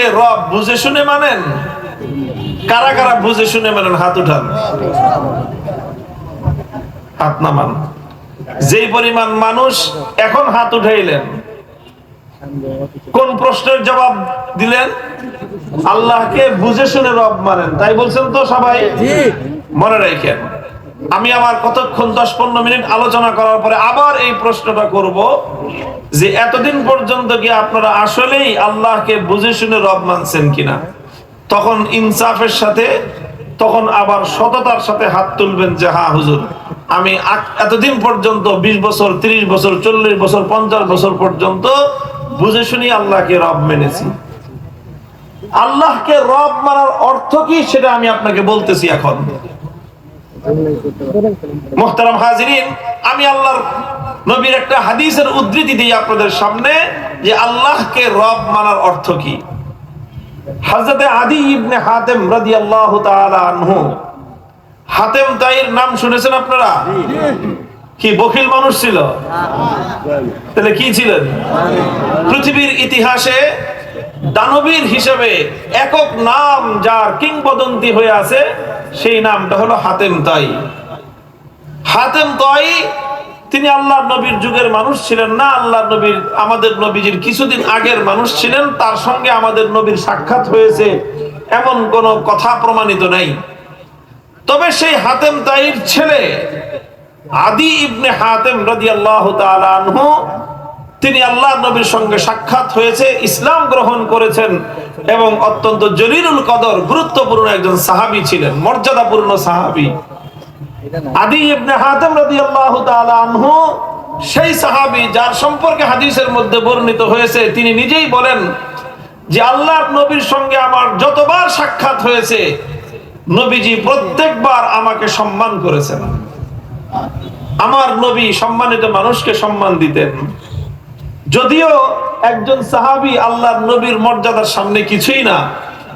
আল্লাহকে রব বুঝে শুনে মানেন? কারা কারা বুঝে শুনে মানেন? হাত উঠান। হাত নামান যেই পরিমাণ মানুষ এখন হাত উঠাইলেন কোন প্রশ্নের জবাব দিলেন? আল্লাহকে বুঝে শুনে রব মানেন। তাই বলছেন তো সবাই? মনে রাখেন। আমি আমার কতক্ষণ দশ পনেরো মিনিট আলোচনা করার পরে আবার এই প্রশ্নটা করব যে এতদিন পর্যন্ত কি আপনারা আসলেই আল্লাহকে বুঝে শুনে রব মানছেন কিনা? তখন ইনসাফের সাথে, তখন আবার সততার সাথে হাত তুলবেন যে হ্যাঁ হুজুর, আমি এতদিন পর্যন্ত ২০ বছর ৩০ বছর, চল্লিশ বছর, পঞ্চাশ বছর পর্যন্ত বুঝে শুনি আল্লাহকে রব মেনেছি। আল্লাহকে রব মানার অর্থ কি সেটা আমি আপনাকে বলতেছি এখন। মোহতারাম আমি আল্লাহর নবীর একটা হাদিসের উদ্ধৃতি দিই আপনাদের সামনে যে আল্লাহকে রব মানার অর্থ কি। হযরতে আদি ইবনে হাতেম রাদিয়াল্লাহু তাআলা আনহু। হাতেম তাইর নাম শুনেছেন আপনারা? কি বখিল মানুষ ছিল? তাহলে কি ছিলেন? পৃথিবীর ইতিহাসে দানবীর হিসেবে একক নাম যার কিংবদন্তি হয়ে আছে সেই নামটা হলো হাতেম তাই। হাতেম তাই, তিনি আল্লাহ নবীর যুগের মানুষ ছিলেন না আল্লাহ নবীর, আমাদের নবীজির কিছুদিন আগের মানুষ ছিলেন, তার সঙ্গে আমাদের নবীর সাক্ষাৎ হয়েছে, এমন কোনো কথা প্রমাণিত নাই। তবে সেই হাতেম তাইর ছেলে আদি ইবনে হাতেম তাআলা আনহু তিনি আল্লাহ নবীর সঙ্গে সাক্ষাৎ হয়েছে, ইসলাম গ্রহণ করেছেন এবং অত্যন্ত জলিলুল কদর গুরুত্বপূর্ণ একজন সাহাবী ছিলেন, মর্যাদাপূর্ণ সাহাবী। আদি ইবনে হাতেম রাদিয়াল্লাহু তাআলা আনহু, সেই সাহাবী যার সম্পর্কে হাদিসের মধ্যে বর্ণিত হয়েছে, তিনি নিজেই বলেন যে আল্লাহর নবীর সঙ্গে আমার যতবার সাক্ষাৎ হয়েছে, নবীজি প্রত্যেকবার আমাকে সম্মান করেছেন। আমার নবী সম্মানিত মানুষকে সম্মান দিতেন। যদিও একজন সাহাবী আল্লাহর নবীর মর্যাদার সামনে কিছুই না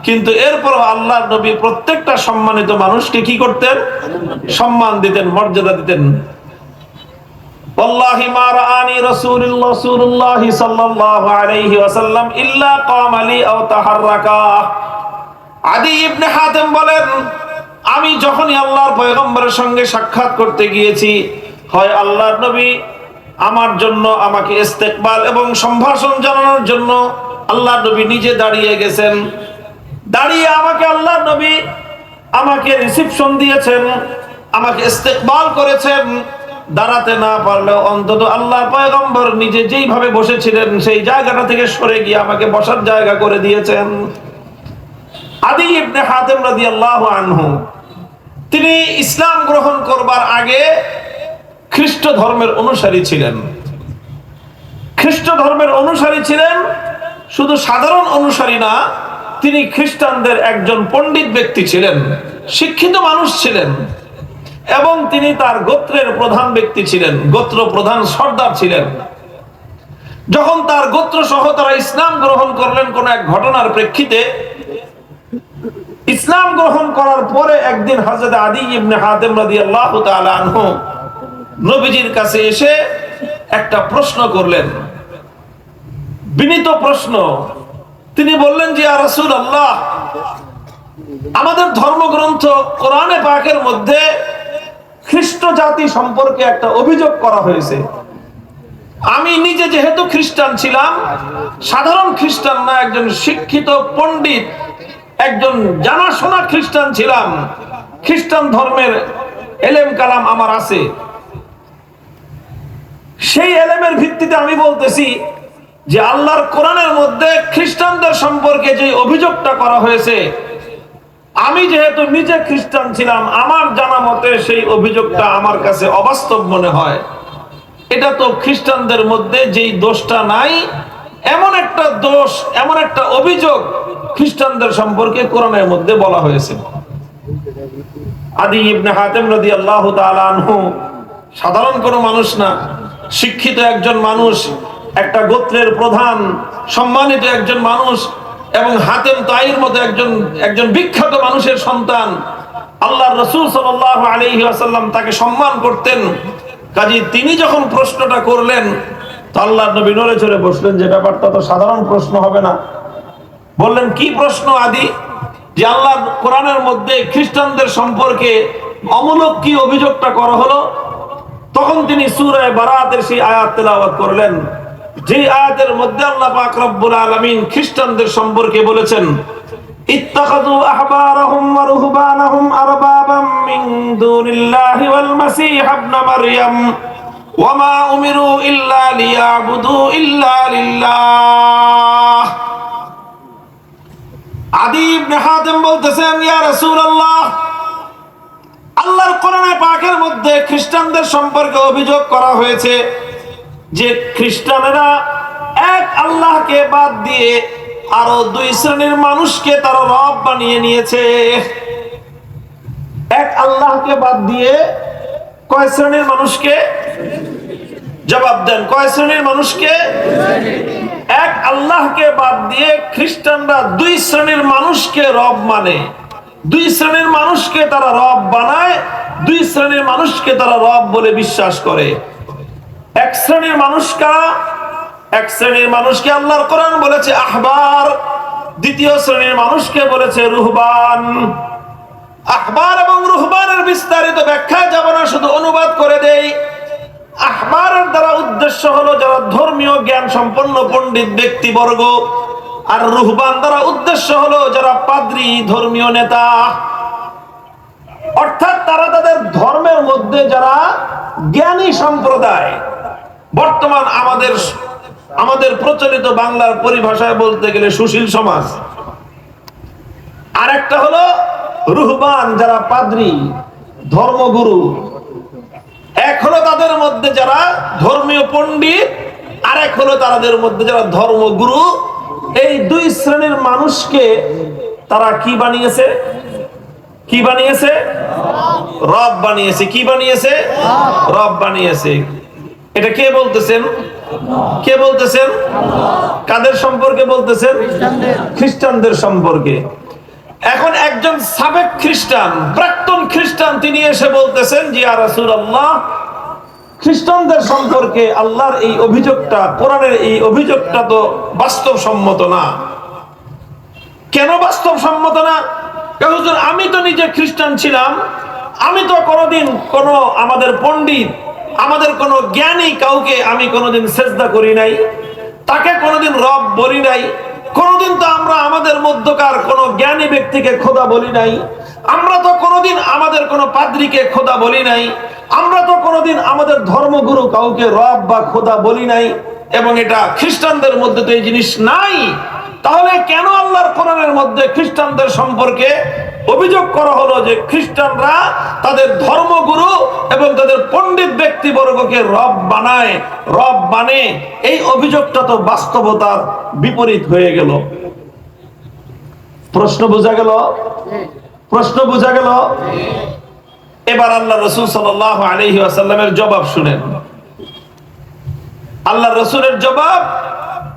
কিন্তু এরপর আল্লাহর নবী প্রত্যেকটা সম্মানিত মানুষকে কি করতেন সম্মান দিতেন মর্যাদা দিতেন والله ما رآني رسول الله رسول الله صلى الله عليه وسلم إلا قام لي أو تحركا আদি ইবনে হাতেম বলেন আমি যখনই আল্লাহর পয়গম্বরের সঙ্গে সাক্ষাৎ করতে গিয়েছি হয় আল্লাহর নবী আমার জন্য আমাকে ইস্তেকবাল এবং সম্ভাষণ জানানোর জন্য আল্লাহ নবী নিজে দাঁড়িয়ে গেছেন। দাঁড়িয়ে আমাকে আল্লাহ নবী আমাকে রিসিপশন দিয়েছেন, আমাকে ইস্তেকবাল করেছেন। দাঁড়াতে না পারলেও অন্তত আল্লাহ পয়গম্বর নিজে যেইভাবে বসেছিলেন, সেই জায়গাটা থেকে সরে গিয়ে আমাকে বসার জায়গা করে দিয়েছেন। আদি ইবনে হাতেম রাদিয়াল্লাহু আনহু, তিনি ইসলাম গ্রহণ করবার আগে খ্রিস্ট ধর্মের অনুসারী ছিলেন। খ্রিস্ট ধর্মের অনুসারী ছিলেন, শুধু সাধারণ অনুসারী না, তিনি খ্রিস্টানদের একজন পণ্ডিত ব্যক্তি ছিলেন, শিক্ষিত মানুষ ছিলেন, এবং তিনি তার গোত্রের প্রধান ব্যক্তি ছিলেন, গোত্র প্রধান সর্দার ছিলেন। যখন তার গোত্র সহ তারা ইসলাম গ্রহণ করলেন কোন এক ঘটনার প্রেক্ষিতে, ইসলাম গ্রহণ করার পরে একদিন হযরত আদি ইবনে হাতেম রাদিয়াল্লাহু তাআলা আনহু নবীজির কাছে এসে একটা প্রশ্ন করলেন। বিনীত প্রশ্ন। তিনি বললেন যে, ইয়া রাসূলুল্লাহ, আমাদের ধর্মগ্রন্থ কোরআনে পাকের মধ্যে খ্রিস্ট জাতি সম্পর্কে একটা অভিযোগ করা হয়েছে। আমি নিজে যেহেতু খ্রিস্টান ছিলাম, সাধারণ খ্রিস্টান না, একজন শিক্ষিত পণ্ডিত, একজন জানাশোনা খ্রিস্টান ছিলাম। খ্রিস্টান ধর্মের এলেম কালাম আমার আছে। সেই এলেমের ভিত্তিতে আমি বলতেছি যে আল্লাহর কোরআনের মধ্যে খ্রিস্টানদের সম্পর্কে যে অভিযোগটা করা হয়েছে, আমি যেহেতু নিজে খ্রিস্টান ছিলাম, আমার জানা মতে সেই অভিযোগটা আমার কাছে অবাস্তব মনে হয়। এটা তো খ্রিস্টানদের মধ্যে যেই দোষটা নাই, এমন একটা দোষ, এমন একটা অভিযোগ খ্রিস্টানদের সম্পর্কে কোরআনের মধ্যে বলা হয়েছে। আদি ইবনে হাতেম রাদিয়াল্লাহু তাআলা আনহু সাধারণ কোনো মানুষ না। শিক্ষিত একজন মানুষ, একটা গোত্রের প্রধান, সম্মানিত একজন মানুষ, এবং হাতেম তাইর মতো একজন একজন বিখ্যাত মানুষের সন্তান। আল্লাহ রসুল সাল্লাহ আসাল্লাম তাকে সম্মান করতেন। কাজী তিনি যখন প্রশ্নটা করলেন, তো আল্লাহ নবী নড়ে চড়ে বসলেন যে, ব্যাপারটা তো সাধারণ প্রশ্ন হবে না। বললেন, কি প্রশ্ন আদি? যে আল্লাহ কোরআনের মধ্যে খ্রিস্টানদের সম্পর্কে অমূলক কি অভিযোগটা করা হলো? তখন তিনি সুরায় বারাতের সেই আয়াত তেলাওয়াত করলেন। যে আয়াতের মধ্যে আল্লাহ পাক রব্বুল আলামিন খ্রিস্টানদের সম্পর্কে বলেছেন, ইত্তাখাযু আহবারাহুম ওয়া রুহবানাহুম আরবাবাম মিন দুনিল্লাহি ওয়াল মাসীহ ইবনে মারইয়াম। উমিরু ইল্লা লিয়াবুদু ইল্লা লিল্লাহ। আদি ইবনে হাতেম বলতেছেন, ইয়া রাসূলুল্লাহ আল্লাহর কোরআনে পাকের মধ্যে খ্রিস্টানদের সম্পর্কে অভিযোগ করা হয়েছে যে খ্রিস্টানেরা এক আল্লাহকে বাদ দিয়ে আরও দুই শ্রেণির মানুষকে তারা রব বানিয়ে নিয়েছে। এক আল্লাহকে বাদ দিয়ে কয় শ্রেণির মানুষকে? জবাব দেন, কয় শ্রেণির মানুষকে? এক আল্লাহকে বাদ দিয়ে খ্রিস্টানরা দুই শ্রেণির মানুষকে রব মানে। দুই শ্রেণির মানুষকে তারা রব বানায়, দুই শ্রেণির মানুষকে তারা রব বলে বিশ্বাস করে। এক শ্রেণির মানুষ কারা? এক শ্রেণির মানুষকে আল্লাহর কোরআন বলেছে আহবার, দ্বিতীয় শ্রেণির মানুষকে বলেছে রুহবান। আহবার এবং রুহবানের বিস্তারিত ব্যাখ্যায় যাব না, শুধু অনুবাদ করে দেই। আহবারের দ্বারা উদ্দেশ্য হলো যারা ধর্মীয় জ্ঞান সম্পন্ন পণ্ডিত ব্যক্তিবর্গ আর রুহবান দ্বারা উদ্দেশ্য হলো যারা পাদ্রী ধর্মীয় নেতা। অর্থাৎ তারা তাদের ধর্মের মধ্যে যারা জ্ঞানী সম্প্রদায়, বর্তমান আমাদের আমাদের প্রচলিত বাংলার পরিভাষায় বলতে গেলে সুশীল সমাজ। আর একটা হলো রুহবান যারা পাদ্রী, ধর্মগুরু। এক হলো তাদের মধ্যে যারা ধর্মীয় পণ্ডিত আর এক হলো তাদের মধ্যে যারা ধর্মগুরু। এই দুই শ্রেণির মানুষকে তারা কি বানিয়েছে? কি বানিয়েছে? রব বানিয়েছে। কি বানিয়েছে? রব বানিয়েছে। এটা কে বলতেছেন? কে বলতেছেন? কাদের সম্পর্কে বলতেছেন? খ্রিস্টানদের সম্পর্কে। এখন একজন সাবেক খ্রিস্টান, প্রাক্তন খ্রিস্টান, তিনি এসে বলতেছেন যে আর রাসূলুল্লাহ খ্রিস্টানদের সম্পর্কে আল্লাহর এই অভিযোগটা কোরআনের এই অভিযোগটা তো বাস্তবসম্মত না। কেন বাস্তবসম্মত না? হুজুর, আমি তো নিজে খ্রিস্টান ছিলাম আমি তো কোনোদিন কোন আমাদের পণ্ডিত আমাদের কোন জ্ঞানী কাউকে আমি কোনোদিন সেজদা করি নাই তাকে কোনোদিন রব বলি নাই কোনোদিন তো আমরা আমাদের মধ্যকার কোন জ্ঞানী ব্যক্তিকে খোদা বলি নাই আমরা তো কোনোদিন আমাদের কোন পাদ্রীকে খোদা বলি নাই আমরা তো কোনোদিন আমাদের ধর্মগুরু কাউকে রব বা খোদা বলি নাই এবং এটা খ্রিস্টানদের মধ্যে তো এই জিনিস নাই। তাহলে কেন আল্লাহর কোরআনের মধ্যে খ্রিস্টানদের সম্পর্কে অভিযোগ করা হলো যে খ্রিস্টানরা তাদের ধর্মগুরু এবং তাদের পণ্ডিত ব্যক্তিবর্গকে রব বানায়, রব বানে? এই অভিযোগটা তো বাস্তবতার বিপরীত হয়ে গেল। প্রশ্ন বোঝা গেল? প্রশ্ন বোঝা গেল? এবার আল্লাহ রসুল সাল আলহি আসাল্লামের জবাব শুনেন। আল্লাহ রসুলের জবাব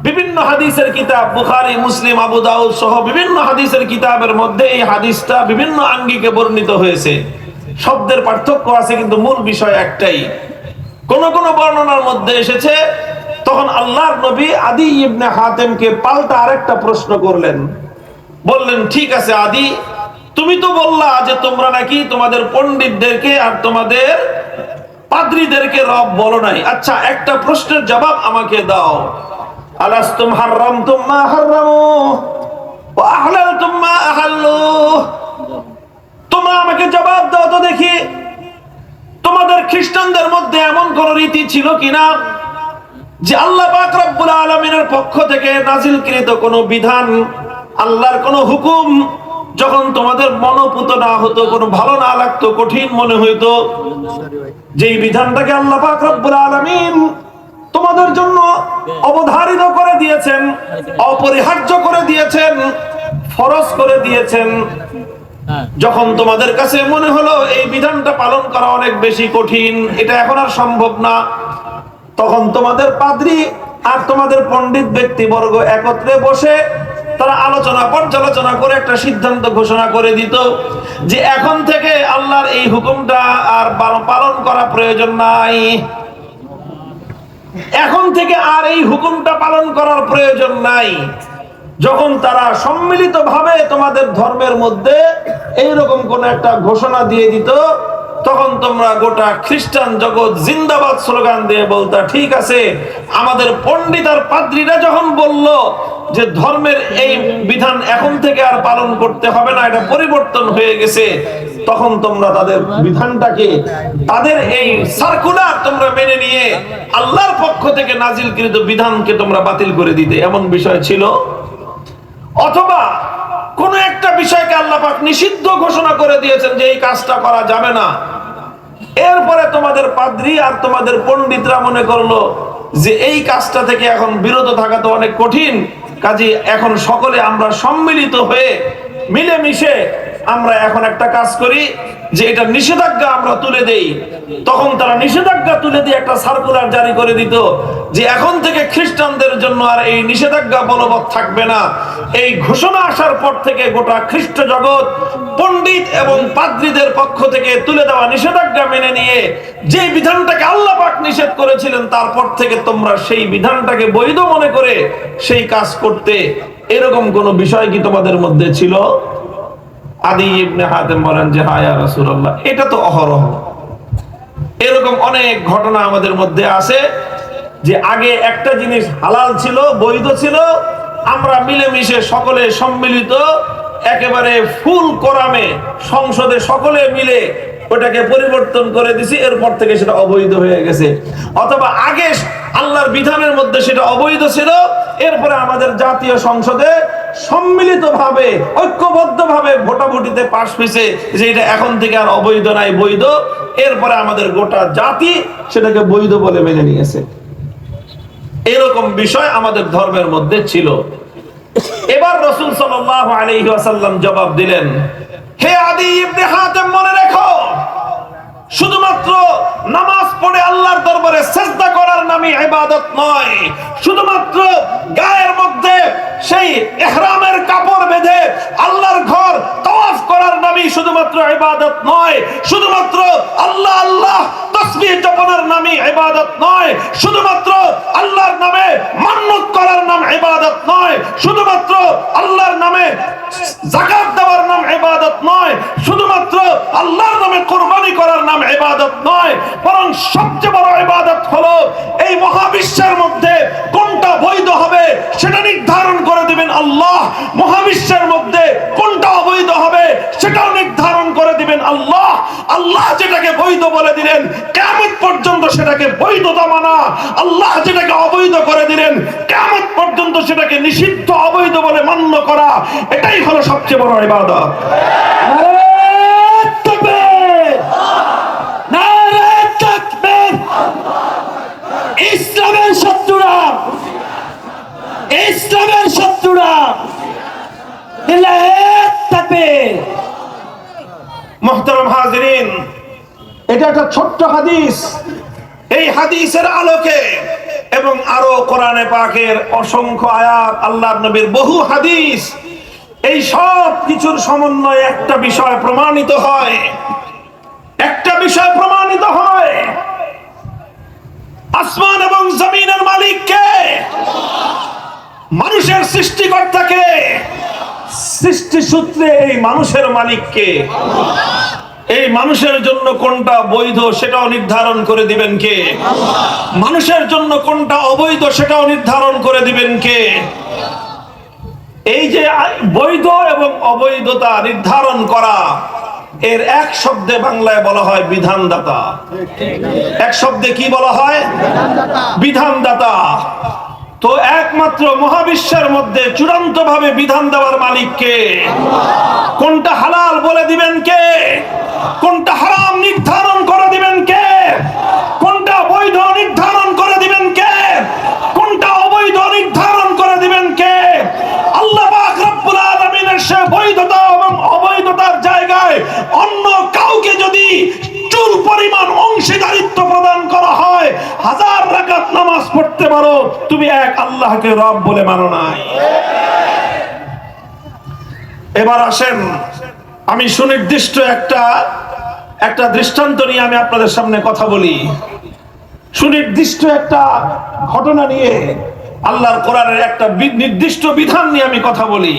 বিভিন্ন হাদিসের কিতাব, বুখারি, মুসলিম, আবু দাউদ সহ বিভিন্ন হাদিসের কিতাবের মধ্যে এই হাদিসটা বিভিন্ন আঙ্গিকে বর্ণিত হয়েছে। শব্দের পার্থক্য আছে, কিন্তু মূল বিষয় একটাই। কোন কোন বর্ণনার মধ্যে এসেছে, তখন আল্লাহর নবী আদি ইবনে হাতেমকে পাল্টা আরেকটা প্রশ্ন করলেন। বললেন, ঠিক আছে আদি তুমি তো বললা যে তোমরা নাকি তোমাদের পণ্ডিতদেরকে আর তোমাদের পাদ্রীদেরকে রব বলো নাই। আচ্ছা একটা প্রশ্নের জবাব আমাকে দাও। আলাস্তুম হাররামতুম মা হাররামু ওয়া আহলালতুম মা আহাল্লু। তোমরা আমাকে জবাব দাও তো দেখি, তোমাদের খ্রিস্টানদের মধ্যে এমন কোন রীতি ছিল কিনা যে আল্লাহ পাক রব্বুল আলামিনের পক্ষ থেকে নাজিলকৃত কোন বিধান, আল্লাহর কোন হুকুম যখন তোমাদের মনোপুত না হতো, কোনো ভালো না লাগতো, কঠিন মনে হইতো, যেই বিধানটাকে আল্লাহ পাক রব্বুল আলামিন তোমাদের জন্য অবধারিত করে দিয়েছেন, অপরিহার্য করে দিয়েছেন, ফরজ করে দিয়েছেন, যখন তোমাদের কাছে মনে হলো এই বিধানটা পালন করা অনেক বেশি কঠিন, এটা এখন আর সম্ভব না, তখন তোমাদের পাদ্রী আর তোমাদের পণ্ডিত ব্যক্তিবর্গ একত্রে বসে তারা আলোচনা পর্যালোচনা করে একটা সিদ্ধান্ত ঘোষণা করে দিত যে এখন থেকে আল্লাহর এই হুকুমটা আর পালন করা প্রয়োজন নাই। এখন থেকে আর এই হুকুমটা পালন করার প্রয়োজন নাই। যখন তারা সম্মিলিত ভাবে তোমাদের ধর্মের মধ্যে এইরকম কোন একটা ঘোষণা দিয়ে দিত, তখন তোমরা গোটা খ্রিস্টান জগৎ জিন্দাবাদ স্লোগান দিয়ে বলতা, ঠিক আছে, আমাদের পণ্ডিত আর পাদ্রীরা যখন বলল যে ধর্মের এই বিধান এখন থেকে আর পালন করতে হবে না, এটা পরিবর্তন হয়ে গেছে, তখন তোমরা তাদের বিধানটাকে, তাদের এই সার্কুলার তোমরা মেনে নিয়ে আল্লাহর পক্ষ থেকে নাজিলকৃত বিধানকে তোমরা বাতিল করে দিতে। এমন বিষয় ছিল। অথবা কোন একটা বিষয়কে আল্লাহ পাক নিষিদ্ধ ঘোষণা করে দিয়েছেন যে এই কাজটা করা যাবে না। এরপরে তোমাদের পাদ্রী আর তোমাদের পণ্ডিতরা মনে করল যে এই কাজটা থেকে এখন বিরত থাকা তো অনেক কঠিন। কাজে এখন সকলে আমরা সম্মিলিত হয়ে মিলেমিশে আমরা এখন একটা কাজ করি যে এটা নিষেধাজ্ঞা আমরা তুলে দেই। তখন তারা নিষেধাজ্ঞা তুলে দিয়ে একটা সার্কুলার জারি করে দিত যে এখন থেকে খ্রিস্টানদের জন্য আর এই নিষেধাজ্ঞা বলবৎ থাকবে না। এই ঘোষণা আসার পর থেকে গোটা খ্রিস্ট জগৎ পণ্ডিত এবং পাদ্রীদের পক্ষ থেকে তুলে দেওয়া নিষেধাজ্ঞা মেনে নিয়ে যে বিধানটাকে আল্লাহ পাক নিষেধ করেছিলেন, তারপর থেকে তোমরা সেই বিধানটাকে বৈধ মনে করে সেই কাজ করতে। এরকম কোন বিষয় কি তোমাদের মধ্যে ছিল? আদি যে এটা তো অহরহ। এরকম অনেক ঘটনা আমাদের মধ্যে যে, আগে একটা জিনিস হালাল ছিল, বৈধ ছিল, আমরা মিলেমিশে সকলে সম্মিলিত, একেবারে ফুল কোরামে সংসদে সকলে মিলে ওটাকে পরিবর্তন করে দিছি, এরপর থেকে সেটা অবৈধ হয়ে গেছে। অথবা আগে আল্লাহর বিধানের মধ্যে সেটা অবৈধ ছিল, এরপরে আমাদের জাতীয় সংসদে সম্মিলিত ভাবে ঐক্যবদ্ধ ভাবে ভোটাভুটিতে পাশ হয়েছে যে এটা এখন থেকে আর অবৈধ নাই, বৈধ। এরপরে আমাদের গোটা জাতি সেটাকে বৈধ বলে মেনে নিয়েছে। এরকম বিষয় আমাদের ধর্মের মধ্যে ছিল। এবার রসুল ওয়াসাল্লাম জবাব দিলেন, হে আদি ইবনে হাতেম, মনে রেখো, শুধুমাত্র নামাজ পড়ে আল্লাহর দরবারে সেজদা করার নামই ইবাদত নয়, শুধুমাত্র মধ্যে সেই ইহরামের কাপড় বেঁধে আল্লাহর ঘর তাওয়াফ করার নামই শুধুমাত্র ইবাদত নয়। শুধুমাত্র আল্লাহ আল্লাহ তাসবিহ জপনের নামই ইবাদত নয়। শুধুমাত্র আল্লাহর নামে মান্নত করার নাম ইবাদত নয়। শুধুমাত্র আল্লাহর নামে জাকাত দেওয়ার নাম ইবাদত নয়। শুধুমাত্র আল্লাহর নামে কোরবানি করার নাম ইবাদত নয়। বরং সবচেয়ে বড় ইবাদত হলো এই মহাবিশ্বের মধ্যে হবে, সেটা নির্ধারণ করে দিবেন আল্লাহ। মহাবিশ্বের মধ্যে কোনটা অবৈধ হবে, সেটাও নির্ধারণ করে দিবেন আল্লাহ। আল্লাহ যেটাকে বৈধ বলে দিলেন কেমন পর্যন্ত সেটাকে বৈধতা মানা। আল্লাহ যেটাকে অবৈধ করে দিলেন কেমন পর্যন্ত সেটাকে নিষিদ্ধ, অবৈধ বলে মান্য করা। এটাই হলো সবচেয়ে বড় ইবাদত। মোহতারাম এই হাদিসের আলোকে এবং আরও অসংখ্য আয়াত, আল্লাহর নবীর বহু হাদিস, এই সব কিছুর সমন্বয়ে একটা বিষয় প্রমাণিত হয়। একটা বিষয় প্রমাণিত হয় আসমান এবং জমিনের মালিককে মানুষের সৃষ্টিকর্তাকে সৃষ্টি সূত্রে এই মানুষের মালিককে। এই মানুষের জন্য কোনটা বৈধ সেটাও নির্ধারণ করে দিবেন কে? মানুষের জন্য কোনটা অবৈধ সেটাও নির্ধারণ করে দিবেন কে? এই যে বৈধ এবং অবৈধতা নির্ধারণ করা, এর এক শব্দে বাংলায় বলা হয় বিধানদাতা। এক শব্দে কি বলা হয়? বিধানদাতা। তো একমাত্র মহাবিশ্বের মধ্যে চূড়ান্ত ভাবে বিধান দেওয়ার মালিককে কোনটা হালাল বলে দিবেন কে? কোনটা হারাম নির্ধারণ করে দিবেন কে? কোনটা বৈধ নির্ধারণ করে দিবেন কে? কোনটা অবৈধ নির্ধারণ করে দিবেন কে? আল্লাহ সে বৈধতা এবং অবৈধতার জায়গায় অন্য কাউকে যদি চুল পরিমাণ অংশীদারিত্ব প্রদান করা হয়, হাজার রাকাত নামাজ পড়তে পারো তুমি এক আল্লাহকে রব বলে মানো নাই। এবার আসেন, আমি সুনির্দিষ্ট একটা একটা দৃষ্টান্ত নিয়ে আমি আপনাদের সামনে কথা বলি। সুনির্দিষ্ট একটা ঘটনা নিয়ে আল্লাহর কোরআনের একটা নির্দিষ্ট বিধান নিয়ে আমি কথা বলি।